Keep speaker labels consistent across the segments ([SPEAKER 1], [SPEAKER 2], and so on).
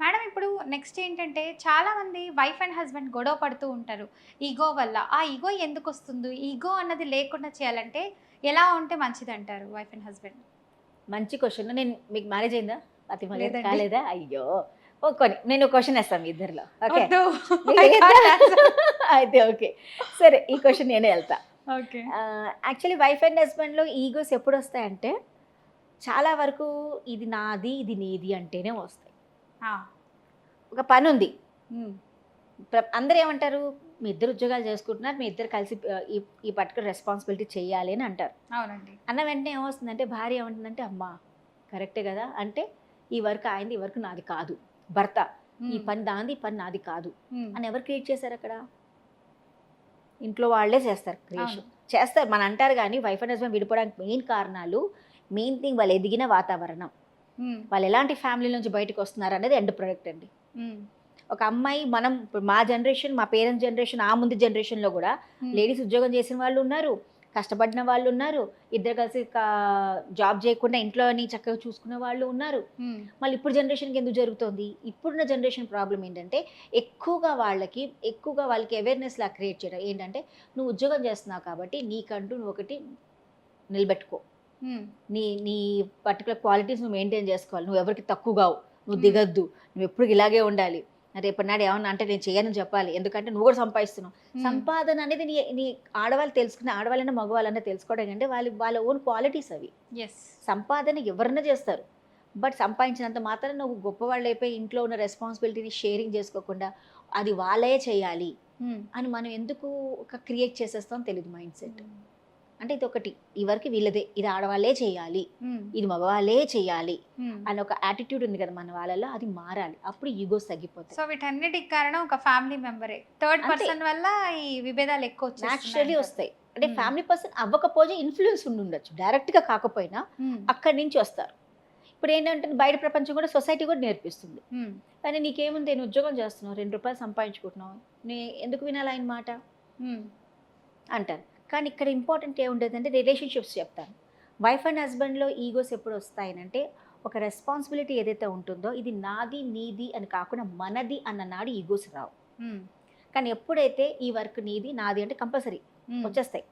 [SPEAKER 1] Madam ఇప్పుడు next ఏంటంటే చాలా మంది వైఫ్ అండ్ హస్బెండ్ గొడవ పడుతూ ఉంటారు. ఈగో వల్ల. ఆ ఈగో ఎందుకు వస్తుంది? ఈగో అన్నది లేకుండా చేయాలంటే ఎలా ఉంటే మంచిది అంటారు వైఫ్ అండ్ హస్బెండ్
[SPEAKER 2] మంచి క్వశ్చన్ నేను మీకు మ్యారేజ్ అయిందా? అతి. కాలేదా? అయ్యో. ఓ కొన్ని నేను క్వశ్చన్ వేస్తాను మీ ఇద్దరిలో. ఓకే? అయితే ఓకే. సరే ఈ క్వశ్చన్ నేనే వెళ్తా.
[SPEAKER 1] ఓకే.
[SPEAKER 2] యాక్చువల్లీ వైఫ్ అండ్ హస్బెండ్లో ఈగోస్ ఎప్పుడు వస్తాయంటే చాలా వరకు ఇది నాది ఇది నీది అంటేనే వస్తాయి. ఒక పని ఉంది అందరూ ఏమంటారు మీ ఇద్దరు ఉద్యోగాలు చేసుకుంటున్నారు మీ ఇద్దరు కలిసి ఈ పర్టికులర్ రెస్పాన్సిబిలిటీ చేయాలి అని అంటారు.
[SPEAKER 1] అవునండి.
[SPEAKER 2] అన్న వెంటనే ఏమొస్తుందంటే భార్య ఏమంటుందంటే అమ్మా కరెక్టే కదా? అంటే ఈ వర్క్ ఆయనది ఈ వర్క్ నాది కాదు. భర్త ఈ పని దాంది ఈ పని నాది కాదు. అని ఎవరు క్రియేట్ చేశారు అక్కడ? ఇంట్లో వాళ్ళే చేస్తారు క్రియేషన్. చేస్తారు. మన అంటారు కానీ వైఫ్ అండ్ హస్బెండ్ విడిపోవడానికి మెయిన్ కారణాలు మెయిన్ థింగ్ వాళ్ళు ఎదిగిన వాతావరణం. వాళ్ళు ఎలాంటి ఫ్యామిలీ నుంచి బయటకు వస్తున్నారు అనేది ఎండ్ ప్రొడక్ట్ అండి. ఒక అమ్మాయి మనం మా జనరేషన్ మా పేరెంట్స్ జనరేషన్ ఆ ముందు జనరేషన్లో కూడా. లేడీస్ ఉద్యోగం చేసిన వాళ్ళు ఉన్నారు కష్టపడిన వాళ్ళు ఉన్నారు ఇద్దరు కలిసి జాబ్ చేయకుండా ఇంట్లోని చక్కగా చూసుకునే వాళ్ళు ఉన్నారు. మళ్ళీ ఇప్పుడు జనరేషన్కి ఎందుకు జరుగుతుంది ఇప్పుడున్న జనరేషన్ ప్రాబ్లం ఏంటంటే ఎక్కువగా వాళ్ళకి ఎక్కువగా వాళ్ళకి అవేర్నెస్ లా క్రియేట్ చేయడం ఏంటంటే నువ్వు ఉద్యోగం చేస్తున్నావు కాబట్టి నీకంటూ నువ్వు ఒకటి నిలబెట్టుకో. నీ నీ పర్టికులర్ క్వాలిటీస్ నువ్వు మెయింటైన్ చేసుకోవాలి. నువ్వు ఎవరికి తక్కువగావు నువ్వు. దిగద్దు. నువ్వు ఎప్పుడు ఇలాగే ఉండాలి. రేపటి నాడు ఏమన్నా అంటే నేను చేయనని చెప్పాలి. ఎందుకంటే నువ్వు కూడా సంపాదిస్తున్నావు. సంపాదన అనేది నీ నీ ఆడవాళ్ళు తెలుసుకునే ఆడవాళ్ళైనా మగవాళ్ళైనా తెలుసుకోవడం అంటే వాళ్ళ వాళ్ళ ఓన్ క్వాలిటీస్ అవి. సంపాదన ఎవరైనా చేస్తారు. బట్ సంపాదించినంత మాత్రం నువ్వు గొప్పవాళ్ళు అయిపోయి ఇంట్లో ఉన్న రెస్పాన్సిబిలిటీని షేరింగ్ చేసుకోకుండా అది వాళ్ళే చేయాలి. అని మనం ఎందుకు ఒక క్రియేట్ చేసేస్తాం తెలియదు మైండ్ సెట్ అంటే ఇది ఒకటి ఈ వరకు వీళ్ళదే ఇది ఆడవాళ్ళే చేయాలి. ఇది మగవాళ్ళే చేయాలి. అని ఒక యాటిట్యూడ్ ఉంది కదా మన వాళ్ళలో అది మారాలి అప్పుడు ఈగోస్ తగ్గిపోతాయి
[SPEAKER 1] సో వీటన్నిటికి కారణం ఒక ఫ్యామిలీ మెంబరే థర్డ్. పర్సన్ వల్ల ఈ విభేదాలు ఎక్కువ అంటారు.
[SPEAKER 2] వస్తాయి అంటే. ఫ్యామిలీ పర్సన్ అవ్వకపోతే ఇన్ఫ్లుయెన్స్ ఉండి ఉండొచ్చు డైరెక్ట్గా కాకపోయినా. అక్కడి నుంచి వస్తారు ఇప్పుడు ఏంటంటే బయట ప్రపంచం కూడా సొసైటీ కూడా నేర్పిస్తుంది. కానీ నీకేముంది నేను ఉద్యోగం చేస్తున్నావు రెండు రూపాయలు సంపాదించుకుంటున్నావు నే ఎందుకు వినాలి ఆయన మాట. అంటారు కానీ ఇక్కడ ఇంపార్టెంట్ ఏముంటుందంటే రిలేషన్షిప్స్ చెప్తాను వైఫ్ అండ్ హస్బెండ్లో ఈగోస్ ఎప్పుడు వస్తాయనంటే ఒక రెస్పాన్సిబిలిటీ ఏదైతే ఉంటుందో ఇది నాది నీది అని కాకుండా మనది అన్న నాడు ఈగోస్ రావు
[SPEAKER 1] మ్మ్.
[SPEAKER 2] కానీ ఎప్పుడైతే ఈ వర్క్ నీది నాది అంటే కంపల్సరీ
[SPEAKER 1] మ్మ్.
[SPEAKER 2] వచ్చేస్తాయి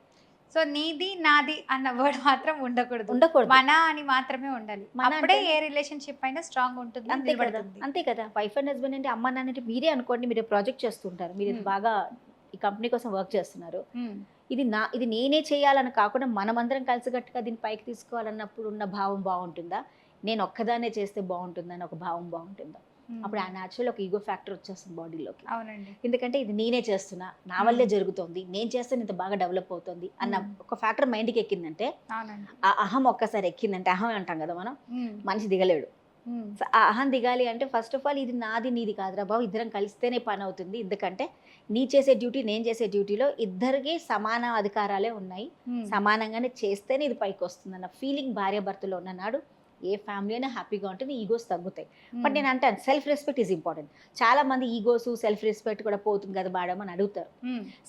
[SPEAKER 1] సో నీది నాది అన్న వర్డ్ మాత్రం ఉండకూడదు
[SPEAKER 2] ఉండకూడదు
[SPEAKER 1] మన అని మాత్రమే ఉండాలి
[SPEAKER 2] మన
[SPEAKER 1] అప్పుడే ఏ రిలేషన్షిప్ అయినా స్ట్రాంగ్ ఉంటుంది
[SPEAKER 2] అంతే కదా. అంతే కదా వైఫ్ అండ్ హస్బెండ్ అంటే అమ్మ నాన్న మీరే అనుకోండి మీరు ప్రాజెక్ట్ చేస్తుంటారు మీరు
[SPEAKER 1] Hmm.
[SPEAKER 2] బాగా ఈ కంపెనీ కోసం వర్క్ చేస్తున్నారు. ఇది నా ఇది నేనే చేయాలని కాకుండా మనమందరం కలిసికట్టుగా దీన్ని పైకి తీసుకోవాలన్నప్పుడు ఉన్న భావం బాగుంటుందా? నేను ఒక్కదానే చేస్తే బాగుంటుందని ఒక భావం బాగుంటుందా. అప్పుడు ఆ న్యాచురల్ ఒక ఈగో ఫ్యాక్టర్ వచ్చేస్తుంది బాడీలోకి
[SPEAKER 1] అవునండి.
[SPEAKER 2] ఎందుకంటే ఇది నేనే చేస్తున్నా నా వల్లే జరుగుతోంది నేను చేస్తే ఇంత బాగా డెవలప్ అవుతుంది అన్న. ఒక ఫ్యాక్టర్ మైండ్కి ఎక్కిందంటే ఆ అహం ఒక్కసారి ఎక్కిందంటే అహం అంటాం కదా మనం. మనిషి దిగలేడు. అహం దిగాలి అంటే ఫస్ట్ ఆఫ్ ఆల్ ఇది నాది నీది కాదురా బాబు. ఇద్దరం కలిస్తేనే పని అవుతుంది ఎందుకంటే నీ చేసే డ్యూటీ నేను చేసే డ్యూటీలో ఇద్దరికి సమాన అధికారాలే ఉన్నాయి.
[SPEAKER 1] మ్మ్.
[SPEAKER 2] సమానంగానే చేస్తేనే ఇది పైకి వస్తుంది అన్న ఫీలింగ్ భార్యాభర్తలో ఉన్ననాడు ఏ ఫ్యామిలీ అయినా హ్యాపీగా ఉంటుంది ఈగోస్ తగ్గుతాయి. బట్ నేను అంటాను సెల్ఫ్ రెస్పెక్ట్ ఈజ్ ఇంపార్టెంట్ చాలా మంది ఈగోస్ సెల్ఫ్ రెస్పెక్ట్ కూడా పోతుంది కదా మేడం అని అడుగుతారు.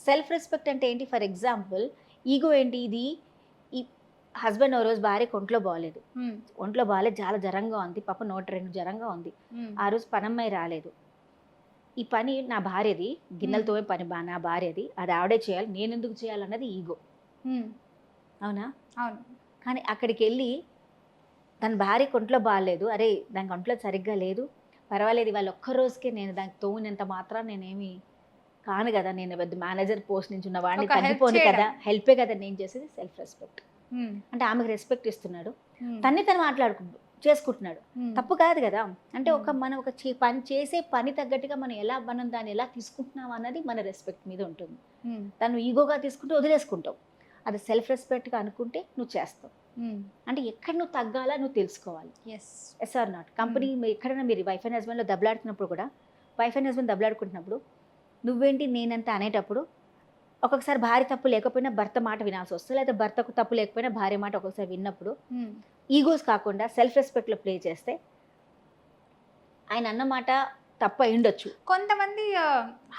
[SPEAKER 2] సెల్ఫ్ రెస్పెక్ట్ అంటే ఏంటి? ఫర్ ఎగ్జాంపుల్ ఈగో ఏంటి? ఇది హస్బెండ్ ఓ రోజు భార్యకు ఒంట్లో బాగాలేదు. ఒంట్లో బాగాలేదు చాలా జ్వరంగా ఉంది. పాప నోట రెండు జ్వరంగా ఉంది. ఆ రోజు పనమ్మాయి రాలేదు. ఈ పని నా భార్యది గిన్నెలతో పని బా నా భార్యది. అది ఆవిడే చేయాలి నేను ఎందుకు చేయాలన్నది ఈగో. అవునా?
[SPEAKER 1] అవును.
[SPEAKER 2] కానీ అక్కడికి వెళ్ళి తన భార్యకు ఒంట్లో బాగాలేదు అరే దానికి ఒంట్లో సరిగ్గా లేదు. పర్వాలేదు వాళ్ళ ఒక్క రోజుకే నేను దానికి తోమినంత మాత్రం నేనేమి కాను కదా. నేను పెద్ద మేనేజర్ పోస్ట్ నుంచి ఉన్న వాడిని తగ్గిపోను. కదా. హెల్పే కదా నేను చేసేది. Self respect. అంటే ఆమెకు రెస్పెక్ట్ ఇస్తున్నాడు. తన్ని తను మాట్లాడుకు చేసుకుంటున్నాడు. తప్పు కాదు కదా. అంటే ఒక. మనం ఒక చే- పని చేసే పని తగ్గట్టుగా మనం ఎలా మనం దాన్ని ఎలా తీసుకుంటున్నాం అన్నది మన రెస్పెక్ట్ మీద ఉంటుంది. తను ఈగోగా తీసుకుంటే వదిలేసుకుంటావు. అది సెల్ఫ్ రెస్పెక్ట్గా అనుకుంటే నువ్వు చేస్తావు. అంటే ఎక్కడ నువ్వు తగ్గాలా నువ్వు తెలుసుకోవాలి.
[SPEAKER 1] Yes
[SPEAKER 2] yes are not company ఎక్కడైనా మీరు వైఫ్ అండ్ హస్బెండ్లో దెబ్బలాడుతున్నప్పుడు కూడా వైఫ్ అండ్ హస్బెండ్ దెబ్బలాడుకుంటున్నప్పుడు నువ్వేంటి నేనంత అనేటప్పుడు ఒక్కొక్కసారి భార్య తప్పు లేకపోయినా భర్త మాట వినాల్సి వస్తుంది. లేదా భర్తకు తప్పు లేకపోయినా భార్య మాట ఒక్కొక్కసారి విన్నప్పుడు. ఈగోస్ కాకుండా సెల్ఫ్ రెస్పెక్ట్లో ప్లే చేస్తే ఆయన అన్న మాట తప్పు అయి ఉండొచ్చు.
[SPEAKER 1] కొంతమంది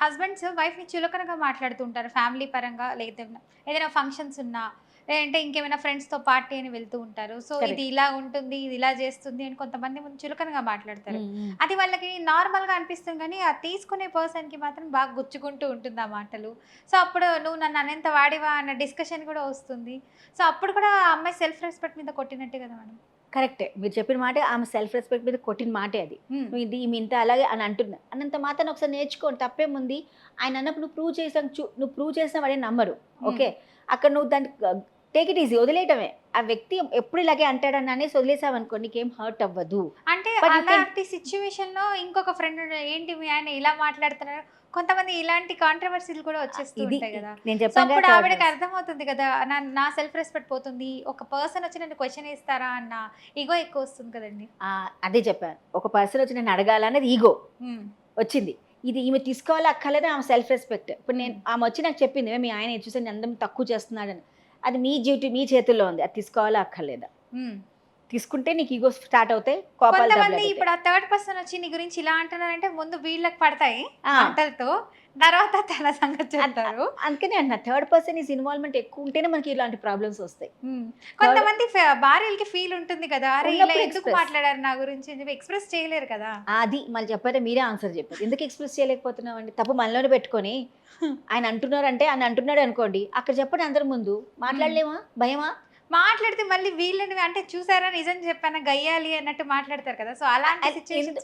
[SPEAKER 1] హస్బెండ్స్ వైఫ్ని చులకనగా మాట్లాడుతుంటారు ఫ్యామిలీ పరంగా. లేదా ఏదైనా ఫంక్షన్స్ ఉన్నా లేదంటే ఇంకేమైనా ఫ్రెండ్స్తో పార్టీ అని వెళ్తూ ఉంటారు. సో. ఇది ఇలా ఉంటుంది ఇది ఇలా చేస్తుంది అని కొంతమంది ముందు చులకనగా మాట్లాడతారు. అది వాళ్ళకి నార్మల్గా అనిపిస్తుంది కానీ ఆ తీసుకునే పర్సన్కి మాత్రం బాగా గుచ్చుకుంటూ ఉంటుంది ఆ మాటలు. సో అప్పుడు నువ్వు నన్ను అనేంత వాడివా అన్న డిస్కషన్ కూడా వస్తుంది. సో అప్పుడు కూడా ఆ అమ్మాయి సెల్ఫ్ రెస్పెక్ట్ మీద కొట్టినట్టే కదా మేడం?
[SPEAKER 2] కరెక్టే మీరు చెప్పిన మాట ఆమె సెల్ఫ్ రెస్పెక్ట్ మీద కొట్టిన మాటే అది. ఇది ఈమె ఇంత అలాగే అని అంటున్నా అన్నంత మాత్రం ఒకసారి నేర్చుకోండి తప్పేముంది ఆయన అన్నప్పుడు నువ్వు ప్రూవ్ చేసాం చూ నువ్వు ప్రూవ్ చేసిన వాడే నమ్మరు ఓకే? అక్కడ నువ్వు దాన్ని టేక్ ఇట్ ఈజీ వదిలేయటమే. ఆ వ్యక్తి ఎప్పుడు ఇలాగే అంటాడని అనేసి వదిలేసావనుకో నీకేం హర్ట్ అవ్వదు.
[SPEAKER 1] అంటే అలాంటి సిచ్యువేషన్లో ఇంకొక ఫ్రెండ్ ఏంటి మీ ఆయన ఇలా మాట్లాడుతున్నారు? కొంతమంది ఇలాంటి కాంట్రవర్సీలు కూడా వచ్చేస్తూ
[SPEAKER 2] ఇది
[SPEAKER 1] ఉంటాయి కదా.
[SPEAKER 2] నేను చెప్పాను
[SPEAKER 1] ఆవిడకి అర్థమవుతుంది కదా నా నా సెల్ఫ్ రెస్పెక్ట్ పోతుంది ఒక పర్సన్ వచ్చి నన్ను క్వశ్చన్ ఇస్తారా అన్న ఈగో ఎక్కువ వస్తుంది కదండి.
[SPEAKER 2] అదే చెప్పాను. ఒక పర్సన్ వచ్చి నేను అడగాలనేది ఈగో వచ్చింది. ఇది ఈమె తీసుకోవాలి అక్కర్లేదు? ఆమె సెల్ఫ్ రెస్పెక్ట్ ఇప్పుడు నేను. ఆమె వచ్చి నాకు చెప్పింది "ఏ, మీ ఆయన చూసి అందరం తక్కువ చేస్తున్నాడని. అది మీ డ్యూటీ మీ చేతుల్లో ఉంది. అది తీసుకోవాలా? అక్కర్లేదా? తీసుకుంటే నీకు ఈగో స్టార్ట్ అవుతాయి
[SPEAKER 1] కొంతమంది ఇప్పుడు ఆ థర్డ్ పర్సన్ వచ్చి నీ గురించి ఇలా అంటున్నారంటే ముందు వీళ్ళకి పడతాయి
[SPEAKER 2] ఆ.
[SPEAKER 1] మాటలతో తర్వాత తన సంగతి చెప్తారు.
[SPEAKER 2] అందుకనే అన్న థర్డ్ పర్సన్ ఈజ్ ఇన్వాల్వ్మెంట్ ఎక్కువ ఉంటేనే మనకి ఇలాంటి ప్రాబ్లమ్స్ వస్తాయి.
[SPEAKER 1] కొంతమంది భార్యలకి ఫీల్ ఉంటుంది కదా అరే ఇలా ఎందుకు. మాట్లాడారు నా గురించి? అని చెప్పి ఎక్స్ప్రెస్ చేయలేరు కదా.
[SPEAKER 2] అది మళ్ళీ చెప్పారే మీరే ఆన్సర్ చెప్పారు. ఎందుకు ఎక్స్ప్రెస్ చేయలేకపోతున్నావు అండి తప్పు మనలోనే పెట్టుకొని. ఆయన అంటున్నారంటే ఆయన అంటున్నాడు అనుకోండి అక్కడ చెప్పండి అందరి ముందు. మాట్లాడలేమా? భయమా?
[SPEAKER 1] మాట్లాడితే మళ్ళీ వీళ్ళని అంటే చూసారా? నిజం చెప్పానా? గయ్యాలి అన్నట్టు మాట్లాడతారు కదా? సో అలాంటి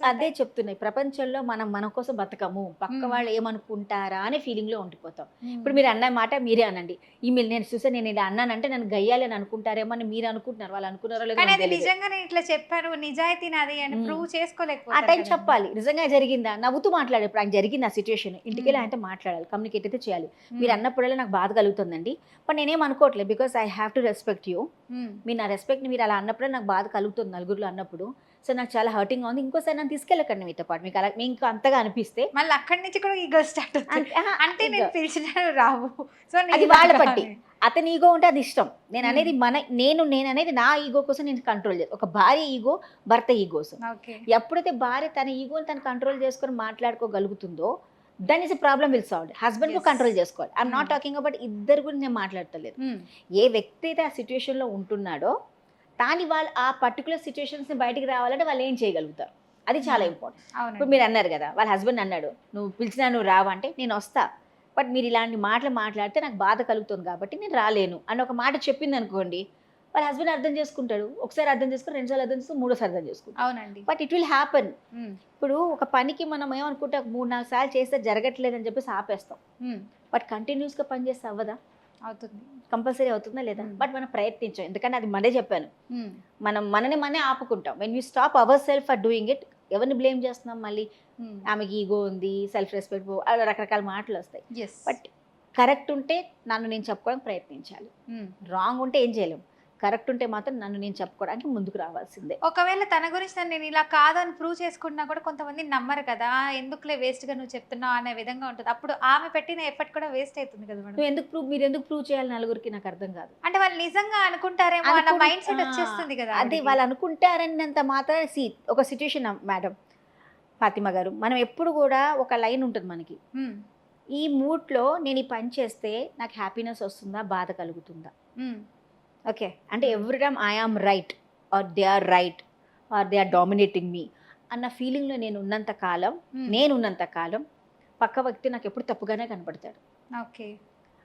[SPEAKER 2] అది. చెప్తున్నాయి. ప్రపంచంలో మనం మన కోసం బతకము. పక్క. వాళ్ళు ఏమనుకుంటారా అనే ఫీలింగ్లో ఉండిపోతాం. ఇప్పుడు మీరు అన్న మాట మీరే అనండి. ఈ మీరు నేను చూసా నేను ఇలా అన్నానంటే నన్ను గయ్యాలి అని అనుకుంటారేమో అని మీరు అనుకుంటున్నారు. వాళ్ళు అనుకున్నారో లేదో
[SPEAKER 1] కానీ
[SPEAKER 2] నాకు
[SPEAKER 1] అది
[SPEAKER 2] తెలియదు.
[SPEAKER 1] నిజంగా నేను ఇట్లా చెప్పాను. నిజాయితీ నాది అని. ప్రూవ్
[SPEAKER 2] ఆ
[SPEAKER 1] చేసుకోలేకపోతారు
[SPEAKER 2] టైం. చెప్పాలి. నిజంగా జరిగిందా? నవ్వుతూ మాట్లాడే ఇప్పుడు ఆయన జరిగింది ఆ సిచ్యువేషన్ ఇంటికి వెళ్ళి. ఆయనతో మాట్లాడాలి. కమ్యూనికేట్ అయితే చేయాలి. మీరు అన్నప్పుడల్లా నాకు బాధ కలుగుతుందండి. బట్ నేనేం అనుకోవట్లేదు. Because I have to respect you
[SPEAKER 1] um.
[SPEAKER 2] మీరు నా రెస్పెక్ట్ని మీరు అలా అన్నప్పుడే నాకు బాధ కలుగుతుంది నలుగురిలో అన్నప్పుడు. సో నాకు చాలా హర్టింగ్ ఉంది. ఇంకోసారి నన్ను తీసుకెళ్ళకండి మీతో పాటు. మీకు అలా మీకు అంతగా అనిపిస్తే.
[SPEAKER 1] మళ్ళీ అక్కడి నుంచి కూడా ఈగో స్టార్ట్
[SPEAKER 2] అంటే-
[SPEAKER 1] నేను పిలిచిన రావు. సో
[SPEAKER 2] అది వాళ్ళ పట్టి. అతని ఈగో ఉంటే అది ఇష్టం. నేను
[SPEAKER 1] మ్మ్.
[SPEAKER 2] అనేది మన నేను నేను అనేది నా ఈగో కోసం నేను కంట్రోల్ చేస్తాను ఒక భార్య ఈగో భర్త ఈగోసం ఎప్పుడైతే భార్య తన ఈగోని తను కంట్రోల్ చేసుకొని మాట్లాడుకోగలుగుతుందో then is problem will solve husband
[SPEAKER 1] Yes.
[SPEAKER 2] Control చేసుకోవాలి. I'm not
[SPEAKER 1] Hmm.
[SPEAKER 2] Talking about ఇద్దరు గురించి నేను మాట్లాడతలేదు. ఏ వ్యక్తి అయితే ఆ సిచ్యువేషన్లో ఉంటున్నాడో దాని వాళ్ళు ఆ పర్టికులర్ సిచ్యువేషన్స్ని బయటికి రావాలంటే వాళ్ళు ఏం చేయగలుగుతారు? అది చాలా
[SPEAKER 1] Hmm.
[SPEAKER 2] ఇంపార్టెంట్
[SPEAKER 1] అవును
[SPEAKER 2] ఇప్పుడు మీరు అన్నారు కదా వాళ్ళ హస్బెండ్ అన్నాడు నువ్వు పిలిచినా నువ్వు రావా? అంటే నేను వస్తా. బట్ మీరు ఇలాంటి మాటలు మాట్లాడితే నాకు బాధ కలుగుతుంది కాబట్టి నేను రాలేను. అని ఒక మాట చెప్పింది అనుకోండి వాళ్ళ హస్బెండ్ అర్థం చేసుకుంటాడు. ఒకసారి అర్థం చేసుకుని రెండుసార్లు అర్థం చేసుకుని మూడోసారి అర్థం చేసుకుంటాడు.
[SPEAKER 1] అవునండి.
[SPEAKER 2] But it will happen. ఇప్పుడు ఒక పనికి మనం ఏమనుకుంటే ఒక మూడు నాలుగు సార్లు చేస్తే జరగట్లేదు అని చెప్పేసి ఆపేస్తాం. బట్ కంటిన్యూస్గా పని చేస్తే అవ్వదా?
[SPEAKER 1] అవుతుంది.
[SPEAKER 2] కంపల్సరీ అవుతుందా లేదా. బట్ మనం ప్రయత్నించాం. ఎందుకంటే అది మనే చెప్పాను. మనం మనని మనే ఆపుకుంటాం. When you stop our self for doing it ఎవరిని బ్లేమ్ చేస్తున్నాం మళ్ళీ. ఆమెకి ఈగో ఉంది సెల్ఫ్ రెస్పెక్ట్ అలా రకరకాల మాటలు వస్తాయి. బట్ కరెక్ట్ ఉంటే నన్ను నేను చెప్పుకోవడానికి ప్రయత్నించాలి. రాంగ్ ఉంటే ఏం చేయలేం. కరెక్ట్ ఉంటే మాత్రం నన్ను నేను చెప్పుకోవడానికి ముందుకు రావాల్సిందే
[SPEAKER 1] ఒకవేళ తన గురించి నన్ను నేను ఇలా కాదని ప్రూవ్ చేసుకున్నా కూడా కొంతమంది నమ్మరు కదా ఎందుకులే వేస్ట్గా నువ్వు చెప్తున్నావు అనే విధంగా ఉంటుంది అప్పుడు ఆమె పెట్టిన ఎఫర్ట్ కూడా వేస్ట్ అవుతుంది కదా మేడం
[SPEAKER 2] నువ్వు ఎందుకు ప్రూవ్ మీరు ఎందుకు ప్రూవ్ చేయాలి నలుగురికి నాకు అర్థం కాదు
[SPEAKER 1] అంటే వాళ్ళు నిజంగా అనుకుంటారేమో అన్న మైండ్ సెట్ వచ్చేస్తుంది కదా
[SPEAKER 2] అది. వాళ్ళు అనుకుంటారన్నంత మాత్రం సి ఒక సిచ్యుయేషన్ మేడం ఫాతిమా గారు మనం ఎప్పుడు కూడా ఒక లైన్ ఉంటుంది మనకి. ఈ మూడ్లో నేను ఈ పని చేస్తే నాకు హ్యాపీనెస్ వస్తుందా బాధ కలుగుతుందా. ఓకే అంటే every time I am right or they are right or they are dominating me అన్న ఫీలింగ్లో నేను ఉన్నంత కాలం
[SPEAKER 1] ఉమ్.
[SPEAKER 2] నేను ఉన్నంత కాలం పక్క వ్యక్తి నాకు ఎప్పుడు తప్పుగానే కనపడతాడు
[SPEAKER 1] ఓకే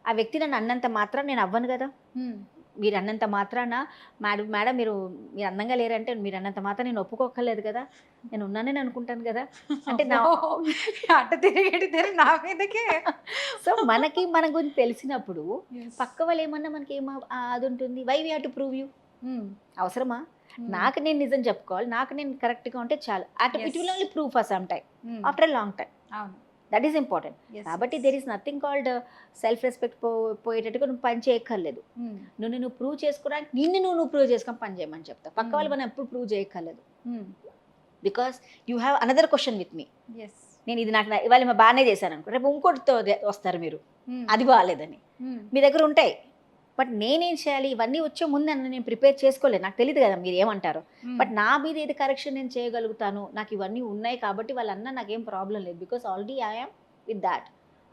[SPEAKER 2] ఆ వ్యక్తి నన్ను అన్నంత మాత్రం నేను అవ్వను కదా
[SPEAKER 1] ఉమ్.
[SPEAKER 2] మీరు అన్నంత మాత్రాన మేడం మేడం మీరు మీరు అందంగా లేరంటే మీరు అన్నంత మాత్రం నేను ఒప్పుకోకర్లేదు కదా. నేను ఉన్నానని అనుకుంటాను కదా. అంటే నా
[SPEAKER 1] అట్ట తిరిగేటి తిరిగి నా మీదకే.
[SPEAKER 2] సో మనకి మన గురించి తెలిసినప్పుడు. పక్క వాళ్ళు ఏమన్నా మనకి ఏమో అది ఉంటుంది. Why we to prove you. అవసరమా. నాకు నేను నిజం చెప్పుకోవాలి. నాకు నేను కరెక్ట్గా ఉంటే చాలు. అటు. It will only prove for some time. After long time
[SPEAKER 1] అవును.
[SPEAKER 2] దట్ ఈస్ ఇంపార్టెంట్ కాబట్టి. There is nothing called self respect పో పోయేటట్టుగా నువ్వు పని చేయక్కర్లేదు
[SPEAKER 1] ఉమ్.
[SPEAKER 2] నువ్వు నువ్వు ప్రూవ్ చేసుకోవడానికి నిన్ను నువ్వు నువ్వు ప్రూవ్ చేసుకొని పని చేయమని చెప్తా పక్క వాళ్ళు
[SPEAKER 1] Hmm.
[SPEAKER 2] మనం ఎప్పుడు ప్రూవ్ చేయక్కర్లేదు. Because you have another question with me
[SPEAKER 1] Yes.
[SPEAKER 2] నేను ఇది నాకు ఇవాళ మా బాగానే చేశాను అనుకో రేపు ఇంకోటితో వస్తారు మీరు
[SPEAKER 1] ఉమ్.
[SPEAKER 2] అది బాగాలేదని. మీ దగ్గర ఉంటాయి బట్ నేనేం చేయాలి? ఇవన్నీ వచ్చే ముందు నన్ను నేను ప్రిపేర్ చేసుకోలేదు. నాకు తెలియదు కదా మీరు ఏమంటారు. బట్ నా మీద ఏది కరెక్షన్ నేను చేయగలుగుతాను? నాకు ఇవన్నీ ఉన్నాయి కాబట్టి వాళ్ళన్నా నాకేం ప్రాబ్లం లేదు. Because already I'm with that.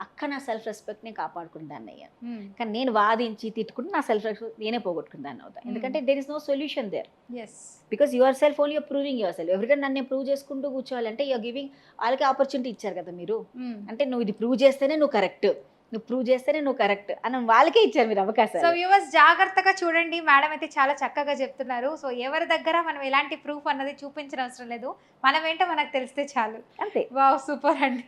[SPEAKER 2] అక్క నా సెల్ఫ్ రెస్పెక్ట్ని కాపాడుకున్న దాన్ని అయ్యాను కానీ నేను వాదించి తిట్టుకుంటే నా సెల్ఫ్ రెస్పెక్ట్ నేనే అవుతాను
[SPEAKER 1] Hmm.
[SPEAKER 2] ఎందుకంటే there is no solution there
[SPEAKER 1] is
[SPEAKER 2] because yourself only you're proving yourself. ఎవరికైనా నన్ను ప్రూవ్ చేసుకుంటూ కూర్చోవాలంటే యూఆర్ గివింగ్ వాళ్ళకి ఆపర్చునిటీ ఇచ్చారు కదా మీరు. అంటే నువ్వు ఇది ప్రూవ్ చేస్తేనే నువ్వు కరెక్ట్. నువ్వు ప్రూవ్ చేస్తేనే నువ్వు కరెక్ట్ అని వాళ్ళకే ఇచ్చారు మీరు
[SPEAKER 1] సో
[SPEAKER 2] అవకాశం
[SPEAKER 1] వ్యూవర్స్ జాగ్రత్తగా చూడండి. మేడం అయితే చాలా చక్కగా చెప్తున్నారు. సో ఎవరి దగ్గర మనం ఎలాంటి ప్రూఫ్ అన్నది చూపించిన అవసరం లేదు. మనం ఏంటో మనకు తెలిస్తే చాలు.
[SPEAKER 2] అంతే.
[SPEAKER 1] వావ్ సూపర్ అండి.